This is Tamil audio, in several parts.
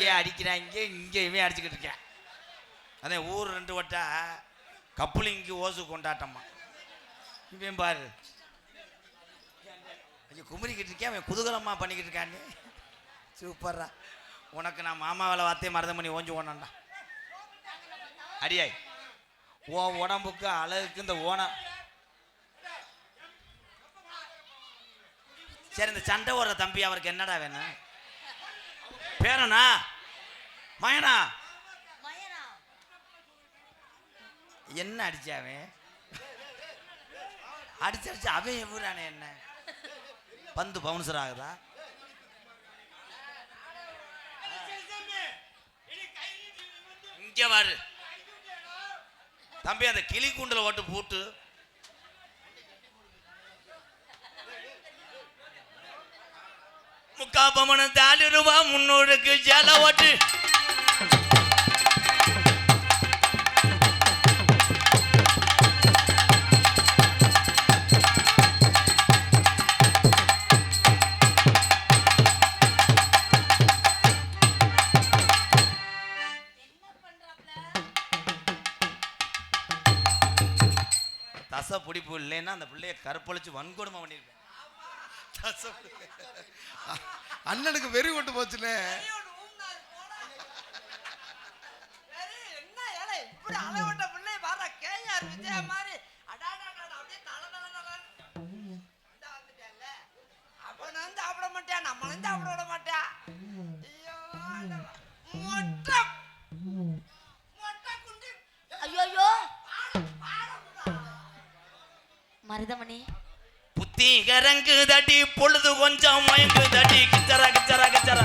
அங்கேயே அடிக்கிறாங்க இங்கேயுமே அடிச்சுக்கிட்டு இருக்கேன் அதே ஊர் ரெண்டு வட்டா கப்புளிங்கு ஓசு கொண்டாட்டம்மா இவன் பாரு. கொஞ்சம் குமரிக்கிட்டு இருக்கேன் அவன் குதூகலமாக பண்ணிக்கிட்டு இருக்கான்னு சூப்பர்ரா. உனக்கு நான் மாமா வேலை வார்த்தையை மருதம் பண்ணி ஓஞ்சு ஓனண்டா அடியாய். உன் உடம்புக்கு அழகுக்கு இந்த ஓனம் சரி இந்த சண்டை ஓடுற தம்பி அவருக்கு என்னடா வேணும்? பேரனா? மயனா என்ன அடிச்சாவன் அடிச்சு அடிச்சு அவன் எவ்வளானே என்ன? பந்து பவுன்சர் ஆகுதா? இங்க வாரு தம்பி அந்த கிளி கூண்டுல ஓட்டு போட்டு முக்கா பமன தாலி ரூபா முன்னூறுக்கு ஜல ஓட்டு. தசை பிடிப்பு இல்லைன்னா அந்த பிள்ளைய கற்பழிச்சு வன்கொடுமை பண்ணியிருப்பேன். அண்ணனுக்கு வெறி கொண்டு போச்சுனே. என்ன ஏலே இப்படி அளவிட்ட பிள்ளை வர கேஆர் விஜயா மாதிரி கரங்கு தடி பொழுது கொஞ்சம் மயங்கு தடி கிச்சரா கிச்சரா கிச்சரா.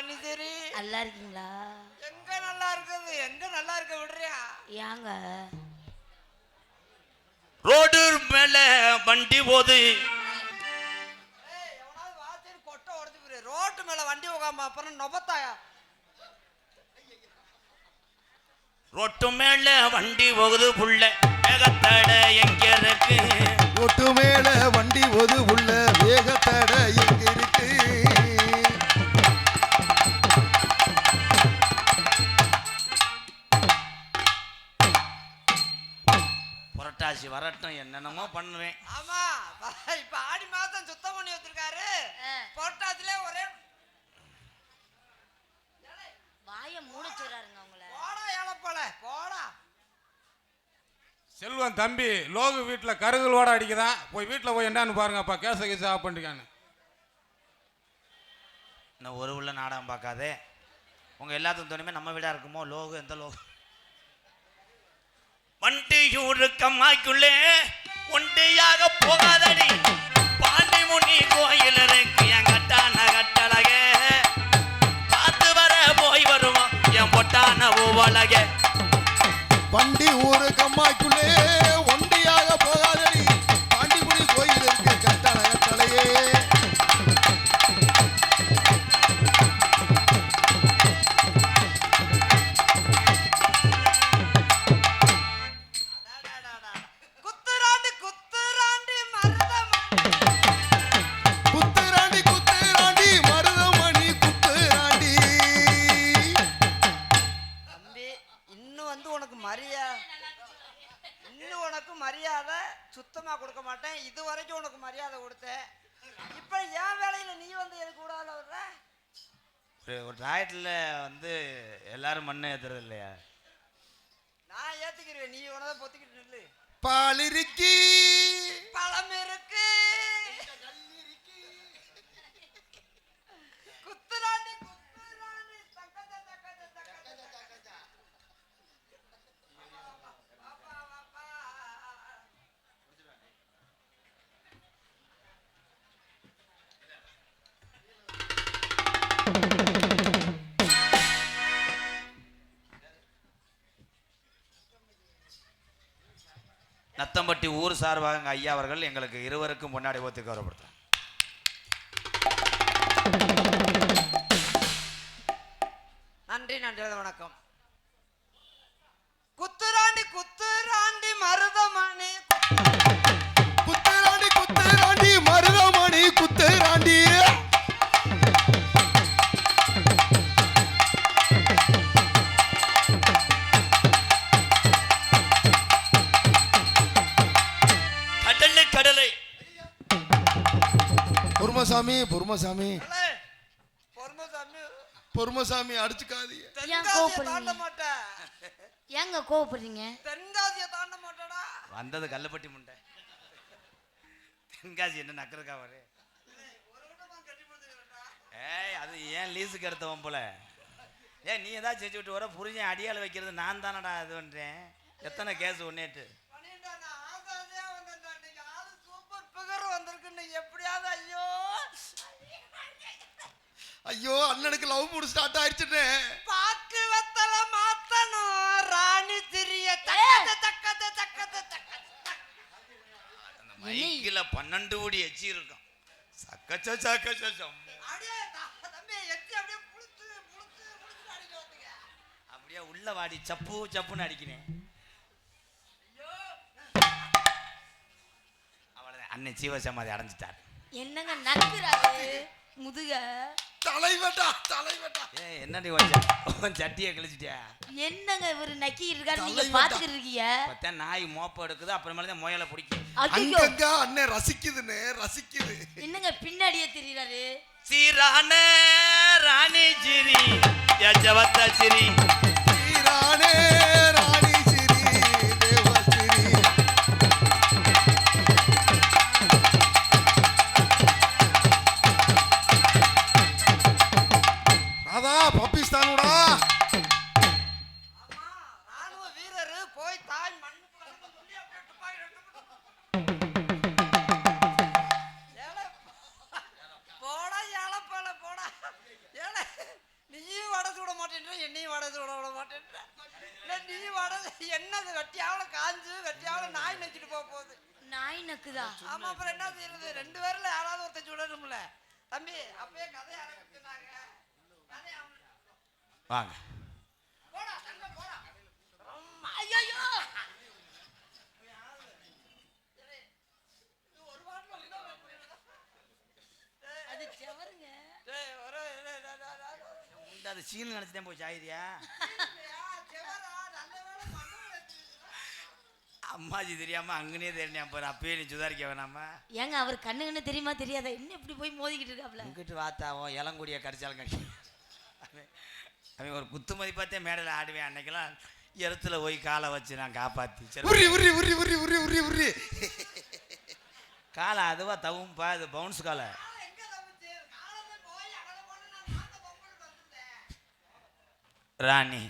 சரி நல்லா இருக்கீங்களா? எங்க நல்லா இருக்குது? எங்க நல்லா இருக்க விடுறியா? ஏங்க? ரோடு மேல வண்டி போது கொட்டை உடைச்சு ரோட்டு மேல வண்டி உக்காம அப்புறம் நொபத்தாயா? ரோட்டு மேல வண்டி போகுது புள்ள. வேகத்தட எங்க இருக்கு? ஒட்டு மேல வண்டி ஒது உள்ள வேகத்தட எங்க புரட்டாசி வரட்டும் என்னென்னமோ பண்ணுவேன். ஆமா இப்ப ஆடி மாசம் சுத்தம் பண்ணி வச்சிருக்காரு. பொட்டாத்துல ஒரே வாய மூட சொல்றாருங்க உங்களை போடா ஏழப்போல போடா. செல்வன் தம்பி லோகு வீட்டில் கருகலோட அடிக்குதான் போய் வீட்டில் போய் என்னன்னு பாருங்கப்பா கேச கேச ஆஃப் பண்ணிருக்கான்னு இன்னும் ஒரு உள்ள நாடகம் பார்க்காதே. உங்க எல்லாத்துக்கும் தோணுமே நம்ம வீடா இருக்குமோ? லோகு எந்த லோகு? வண்டி கம்மாய்க்குள்ளே ஒண்டியாக போகாதடி. பாண்டி முனி கோயில் இருக்கு என் கட்டான கட்டழகே. காத்து வர போய் வருவோம் என் பொட்டான பூவழகே வண்டி ஊரு கம்மாய்க்குள்ளே கொடுத்தேன் இப்ப என் வேலையில நீ வந்து எனக்கு கூடாத வர்ற? ஒரு ஒரு ராயத்தில் வந்து எல்லாரும் மண்ணை ஏத்துறது இல்லையா? நான் ஏத்துக்கிறேன் நீ உனதை பொத்திக்கிட்டு நில்லு. பாலிருக்கி பழம் இருக்கு. நத்தம்பட்டி ஊர் சார்பாக எங்கள் ஐயா அவர்கள் எங்களுக்கு இருவருக்கும் முன்னாடி ஓத்து கௌரவப்படுத்துறாங்க. நன்றி நன்றி வணக்கம். பொறுமசாமி. பொறுமசாமி. ஏங்க கோவப்படுறீங்க? தென்காசியை தாண்ட மாட்டேடா. வந்தது கல்லப்பட்டி முண்டை. தென்காசி என்ன நக்கருக்கா அவரு? ஏய் அது ஏன் லீஸுக்கு எடுத்தவன் போல? ஏன் நீ ஏதாவது செஞ்சு விட்டு வர புரிஞ்சேன் அடியால் வைக்கிறது நான் தானடா இது பண்ணுறேன் எத்தனை கேஸ் ஒன்னேட்டு? எப்படியாவது ஐயோ. ஐயோ அண்ணனுக்கு லவ் மூடு ஸ்டார்ட் ஆயிடுச்சுன்னு. பாக்கு வெத்தல மாத்தணும். ராணி திரிய தக்கத தக்கத தக்கத தக்கத அந்த மைக்கில் பன்னெண்டு கோடி எச்சி இருக்கும். சக்கச்ச சக்கச்ச அப்படியே உள்ள வாடி. சப்பு சப்புன்னு அடிக்கிறேன். அண்ணன் ஜீவசமாதி அடைஞ்சிட்டார். என்னங்க நக்குறாரு? முதுக. தலைவட்டா தலைவட்டா. ஏ என்னடி உன் சட்டியை கிழிச்சிட்டியா? என்னங்க இவரு நக்கிட்டு இருக்காரு? நீங்க. பாத்துக்கிட்டு இருக்கீங்க. பார்த்தா நாய் மோப்பம் எடுக்குது அப்புறமேல தான் முயலை பிடிக்கும் அங்கங்க அண்ணன் ரசிக்குதுன்னு ரசிக்குது. என்னங்க பின்னாடியே தெரியறாரு? சீரான ராணி சிரி யஜவத்த சிரி நாய் நக்குதா ஆமா அப்புறம் என்ன செய்யறது ரெண்டு பேர்ல யாராவது ஒருத்தன் சுடணும்ல. தம்பி அப்பயே கதை ஆரம்பிச்சுனாங்க வாங்க. போடா தங்க போடா. ஐயோ அது செவருங்க. டேய், ஒரு டேய், அம்மாஜி தெரியாம அங்கனே தெரிஞ்சேன் பாரு அப்பயே நீ சுதாரிக்க வேணாமா? ஏங்க அவர் கண்ணு கண்ணு தெரியுமா தெரியாதா? என்ன இப்படி போய் மோதிக்கிட்டு இருக்காப்ல. இங்கிட்டு வாத்தாவோ இளங்குடிய கடிச்சாலும் கடி அவன் ஒரு குத்து மதிப்பாத்தே மேடையில் ஆடுவேன். அன்னைக்கெல்லாம் இடத்துல போய் காலை வச்சு நான் காப்பாத்தி. சரி. உரி உரி உரி உரி உரி உரி உரி. காலை அதுவா தவும்பா அது பவுன்ஸ் காலை. காலை எங்க தப்பிச்சு? காலமே போய் அகல போன நான் நாங்க பொம்பளுக்கு வந்துட்டேன். ராணி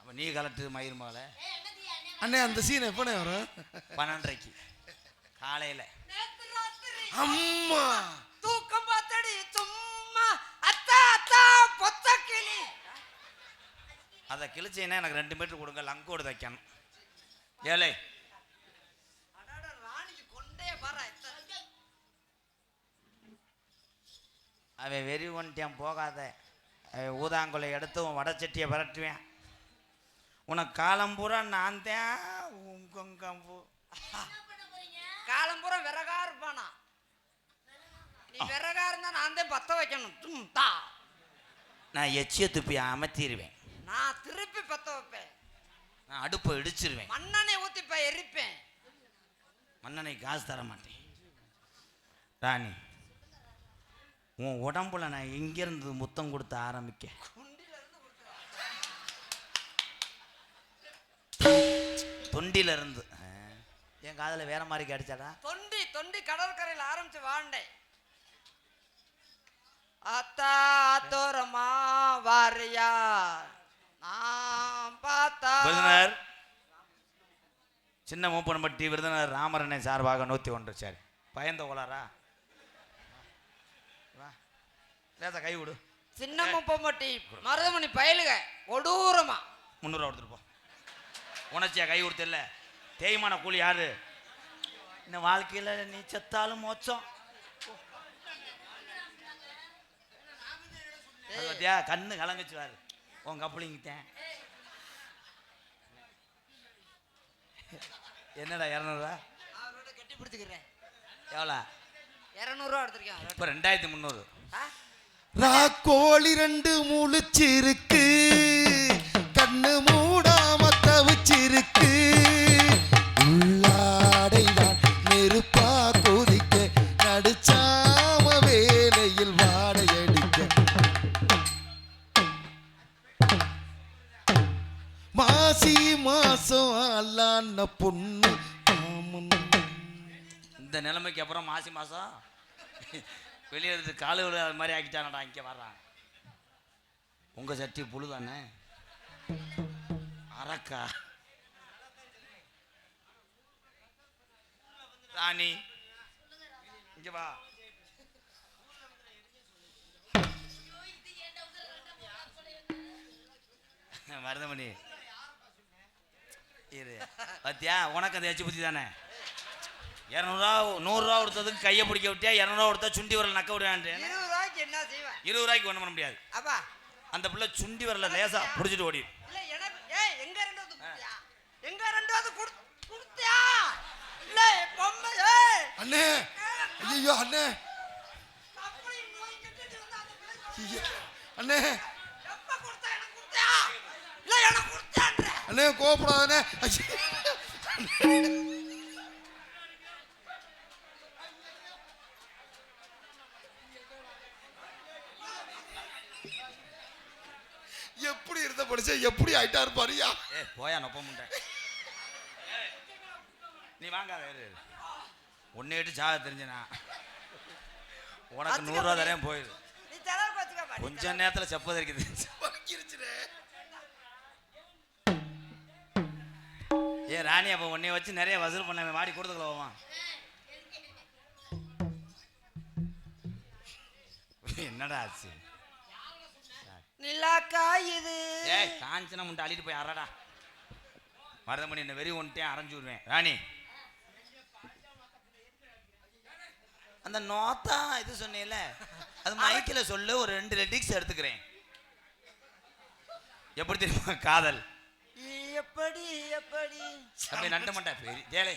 அப்போ நீ கலட்டு மயிர் மகளை அண்ணே அந்த சீன் எப்பனே வரும்? பன்னெண்டரைக்கு. காலையில். நேத்து ராத்திரி அம்மா! தூக்கம் பார்த்தடி சும்மா அத்தா அத்தா பொத்த கிளி. அதை கிழிச்சீங்கன்னா எனக்கு ரெண்டு மீட்டர் கொடுங்க லங்கோடு தைக்கணும். ஏலே. அடாடா ராணிக்கு கொண்டே வர அவன் வெறி ஒன்ட்டியான் போகாத. அவன் ஊதாங்குலை எடுத்து உன் வடச்சட்டியை விரட்டுவேன். உனக்கு காலம் பூரா நான் தான் உங்கம்பூ காலம்புறம் விறகா இருப்பானா? நீ விறகா இருந்தா நான் தான் பத்த வைக்கணும். தும் தா. நான் எச்சிய துப்பி அமர்த்திடுவேன் நான் திருப்பி பத்த வைப்பேன். நான் அடுப்பை இடிச்சிருவேன். மண்ணெண்ணெய் ஊத்தி இப்ப எரிப்பேன். மன்னனை காசு தர மாட்டேன். ராணி உன் உடம்புல நான் எங்கேருந்து முத்தம் கொடுத்து ஆரம்பிக்க? தொண்டில இருந்து. என் காதுல வேற மாதிரி கிடைச்சாடா தொண்டி தொண்டி கடற்கரையில் ஆரம்பிச்சு வாழ்ந்தேன் அத்தா தோரமா வாரியா. நான் பார்த்தா விருதுநர் சின்ன மூப்பனம்பட்டி விருதுநர் ராமரனை சார்பாக நூற்றி ஒன்று. சரி பயந்த கோளாரா வா லேசா கை விடு. சின்னம்ம பொம்மட்டி மருதமணி பயலுக கொடூரமா. முந்நூறுவா கொடுத்துட்டு போ. உணர்ச்சியா கை கொடுத்தில்ல? தேய்மான கூலி யாரு? இந்த வாழ்க்கையில நீ செத்தாலும் மோச்சம் பார்த்தியா கண்ணு கலங்குச்சுவாரு உன் கப்பலிங்கிட்டேன் என்னடா இரநூறுவா? அவரோட கட்டி பிடிச்சிக்கிறேன். எவ்வளோ? இரநூறுவா எடுத்திருக்கேன். இப்போ ரெண்டாயிரத்தி முந்நூறு? ராக்கோழி ரெண்டு முழிச்சிருக்கு. கண்ணு மூடாம தவிச்சிருக்கு உள்ளாடைதான் நெருப்பா கொதிக்க நடுச்சாம வேலையில் வாடையடிக்க மாசி மாசம் அல்லான்ன பொண்ணு இந்த நிலைமைக்கு அப்புறம் மாசி மாதம் வெளியே எடுத்து காலு அது மாதிரி ஆக்கிட்டானடா இங்கே வர்றான். உங்கள் சட்டி புழுதானே? அரக்கா ராணி இங்கே வா. மருதமணி இரு. பாத்தியா? உனக்கு அந்த எச்சு புத்தி தானே? இரநூறுவா நூறுரூவா கொடுத்ததுக்கு கையை பிடிக்க விட்டியா? இரநூறுவா கொடுத்தா சுண்டி வரல நக்க விடுவான்ட்டு. இருபது ரூபாய்க்கு என்ன செய்வேன்? இருபது ரூபாய்க்கு ஒன்றும் பண்ண முடியாது. அப்பா. அந்த பிள்ளை சுண்டி வரல லேசா பிடிச்சிட்டு ஓடி இல்ல எனக்கு ஏய் எங்க ரெண்டாவது கொடுத்தியா எங்க ரெண்டாவது குடு கொடுத்தியா இல்ல பொம்மை ஏய் அண்ணே ஐயோ அண்ணே அண்ணே. அண்ணே. கோபப்படாதண்ணே. எப்படி இருந்த படிச்சா எப்படி ஆயிட்டாரு பாரியா ஏ போயா நொப்ப முண்டை. நீ வாங்காத இரு. ஒன்னே எட்டு சாக தெரிஞ்சனா. உனக்கு நூறுரூவா வச்சுக்க மாட்டே கொஞ்ச நேரத்தில் செப்பது இருக்குது ஏ ராணி அப்போ உன்னைய வச்சு நிறைய வசூல் பண்ண மாடி கொடுத்துக்கல போவான். என்னடா ஆச்சு? நிலாக்கா இது. ஏய் காஞ்சனா முண்டை அள்ளிட்டு போய் அரடா மருதமணி என்ன வெறி ஒன்ட்டேன் அரைஞ்சு விடுவேன். ராணி அந்த நோத்தா இது சொன்னேல அது மைக்கில் சொல்லு ஒரு ரெண்டு ரெட்டிக்ஸ் எடுத்துக்கிறேன். எப்படி தெரியுமா காதல். எப்படி எப்படி? அப்படியே நட்ட மாட்டேன் பெரிய ஜேலே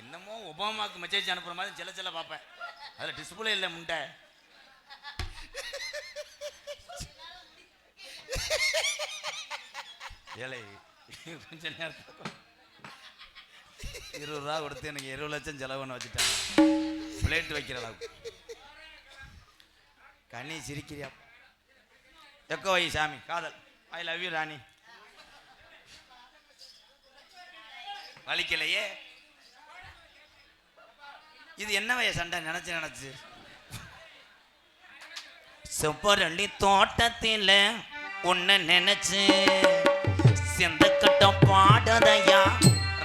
என்னமோ ஒபாமாவுக்கு மெசேஜ் அனுப்புற மாதிரி சில சில பார்ப்பேன். அதில் டிஸ்பிளே இல்லை முண்டை. ஏழை கொஞ்ச நேரத்துக்கு இருபது ரூபா கொடுத்து எனக்கு இருபது லட்சம் செலவு பண்ண வச்சுட்டாங்க. பிளேட் வைக்கிற அளவுக்கு கண்ணி சிரிக்கிறியா? எக்கோ வை சாமி காதல். ஐ லவ் யூ ராணி. வலிக்கலையே. இது என்ன வய சண்டை? நினைச்சு நினைச்சு. செவ்வரளி தோட்டத்தில் உன்னை நினைச்சு செந்த கட்டம் பாடதையா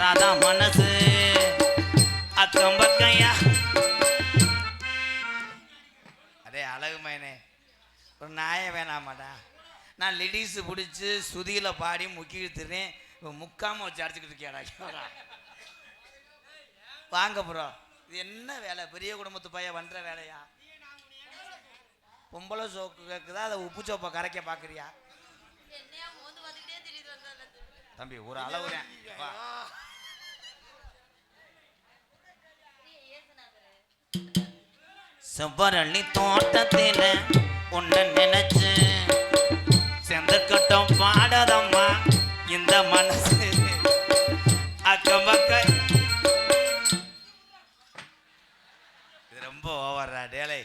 ராதா மனசு அக்கம் பக்கையா மயனே ஒரு நாய வேணாமாடா. நான் லிடிஸ் பிடிச்சி சுதியில் பாடி முக்கி இழுத்துறேன் இப்போ முக்காம வச்சு அடிச்சுக்கிட்டு இருக்கியாடா வாங்க ப்ரோ இது என்ன வேலை? பெரிய குடும்பத்து பையன் பண்ணுற வேலையா? பொம்பளை சோக்கு கேட்குதா அதை உப்பு சோப்பை கரைக்க பார்க்குறியா தம்பி ஒரு அளவு செவ்வரளி தோட்டத்தில் உன்னை நினைச்சு செந்தக்கட்டம் பாடதம்மா இந்த மனசு. அக்கம் பக்கம் இது ரொம்ப ஓவர்ரா டேலை.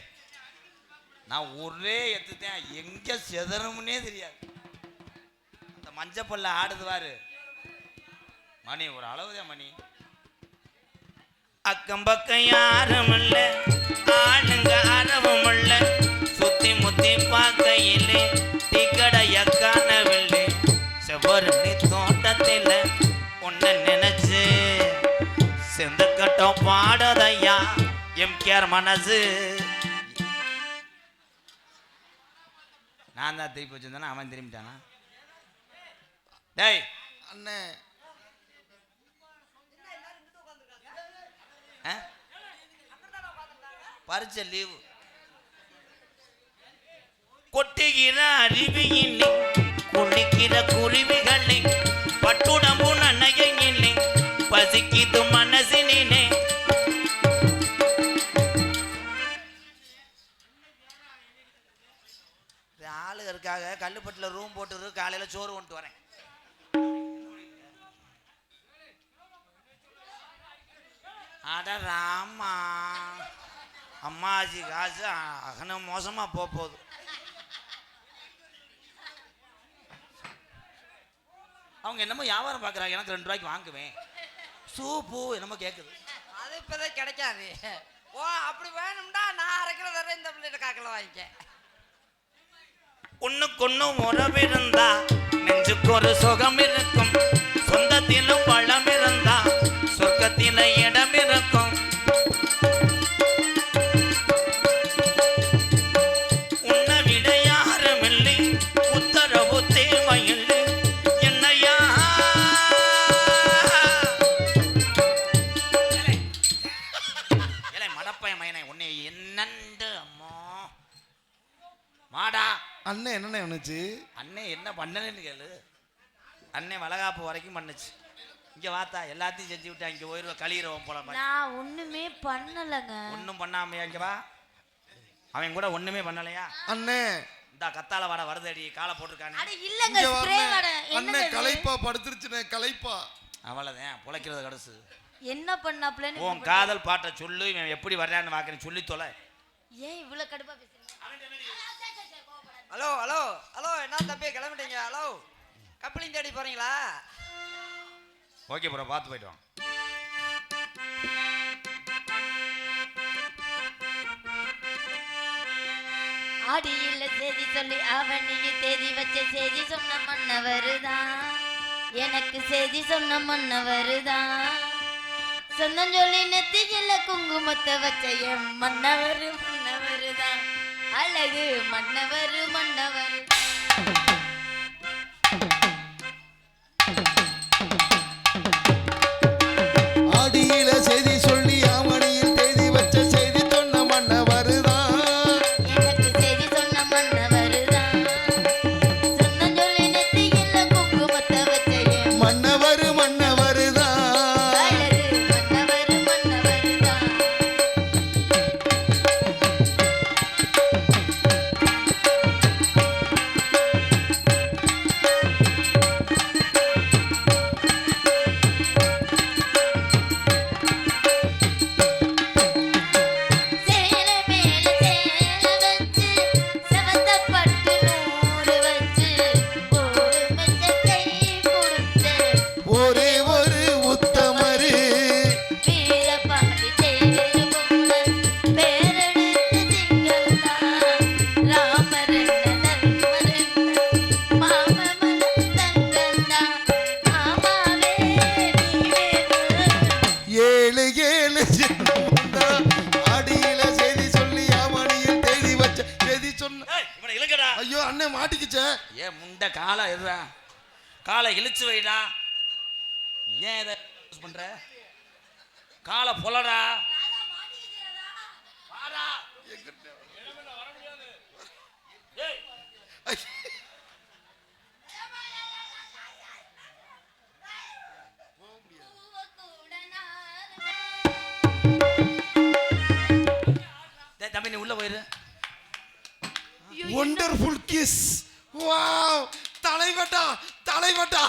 நான் ஒரே எத்துட்டேன் எங்க செதறமுன்னே தெரியாது. அந்த மஞ்சப்பல்ல ஆடுது பாரு. மணி ஒரு அளவுதான் மணி. அக்கம் பக்கம் யாரும் இல்லை ஆளுங்க அறவும் இல்ல சுத்தி முத்தி பார்க்கையிலே டிக்கடைய காணவில்லை செவ்வரணி தோட்டத்தில் உன்னை நினைச்சு செந்தக்கட்டம் பாடதையா எம்கேஆர் மனசு. நான் தான் திருப்பி வச்சிருந்தேன்னா அவன் திரும்பிட்டானா? டேய் அண்ணன் பரிச்சை லீவு கொட்டுகிற அருவியில்லை குளிக்கிற குருவிகளை பட்டுடம்பு நனையில்லை பசிக்குது மனசினிலே. ஆளுக இருக்காக கல்லுப்பட்டில் ரூம் போட்டு காலையில் சோறு கொண்டு வரேன். அட ராமா. அம்மாஜி காசு அகன மோசமா போக போகுது. அவங்க என்னமோ வியாபாரம் பார்க்குறாங்க எனக்கு ரெண்டு ரூபாய்க்கு வாங்குவேன். சூப்பு என்னமோ கேட்குது அது இப்போதான் கிடைக்காது. ஓ அப்படி வேணும்டா நான் அரைக்கிற தர இந்த பிள்ளைகிட்ட காக்கில் வாங்கிக்க. ஒண்ணுக்கு ஒண்ணும் உறவு இருந்தா நெஞ்சுக்கு ஒரு சுகம் இருக்கும். சொந்தத்திலும் பழம் இருந்தா சொர்க்கத்தில இடம் இருக்கும். மாடா. அண்ணே என்னண்ணே பண்ணுச்சு? அண்ணே என்ன பண்ணலன்னு கேளு. அண்ணே வளகாப்பு வரைக்கும் பண்ணுச்சு. இங்க வாத்தா எல்லாத்தையும் செஞ்சு விட்டா இங்க போயிருவ கழியிறவன் போல மாதிரி. நான் ஒண்ணுமே பண்ணலங்க. ஒன்றும் பண்ணாமையா இங்க வா. அவன் கூட ஒண்ணுமே பண்ணலையா? அண்ணே. இந்த கத்தால வட வருதடி காலை போட்டிருக்கானே. அட இல்லங்க ஸ்ப்ரே. வடை. அண்ணே? களைப்பா படுத்துருச்சுண்ணே களைப்பா. அவ்வளவுதான் புழைக்கிறது கடுசு. என்ன பண்ணாப்லன்னு உன் காதல் பாட்டை சொல்லு இவன் எப்படி வர்றான்னு வாக்குறேன் சொல்லி தொலை. ஏன் இவ்வளவு கடுப்பா பேசுறீங்க? ஹலோ ஹலோ ஹலோ என்ன தம்பி கிளம்பிட்டீங்க? ஹலோ கப்பலிங் தேடி போறீங்களா? ஓகே ப்ரோ பார்த்து போயிட்டு வாங்க. ஆடியில செய்தி சொல்லி அவனிக்கு தேதி வச்ச செய்தி சொன்ன மன்னவருதான். எனக்கு செய்தி சொன்ன மன்னவருதான். சொந்தம் சொல்லி நெத்தியில குங்குமத்தை வச்ச என் மன்னவரு மன்னவருதான் அழகு மன்னவர் மன்ன ஒண்டர்ஃபுல் கிஸ் வாவ் தலைவட்டா தலைவட்டா